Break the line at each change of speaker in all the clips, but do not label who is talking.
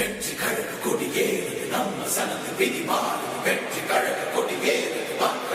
வெற்றி கழக கொடியேறுது. நம்ம சனது விதி மாறுது. வெற்றி கழக கொடியேறுது. மக்கள்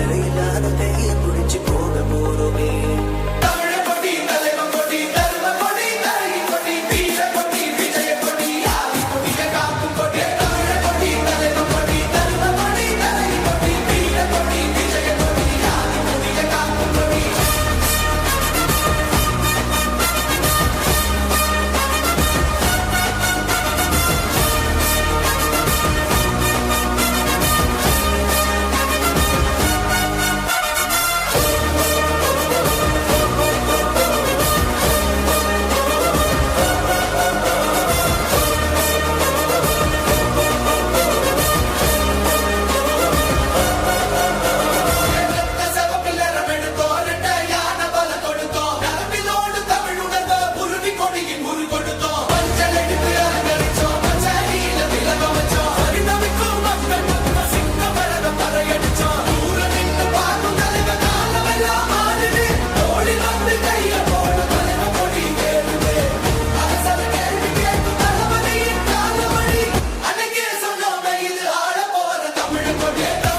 தேவையில்லாத கையை பிடிச்சு போக போறோமே. forget.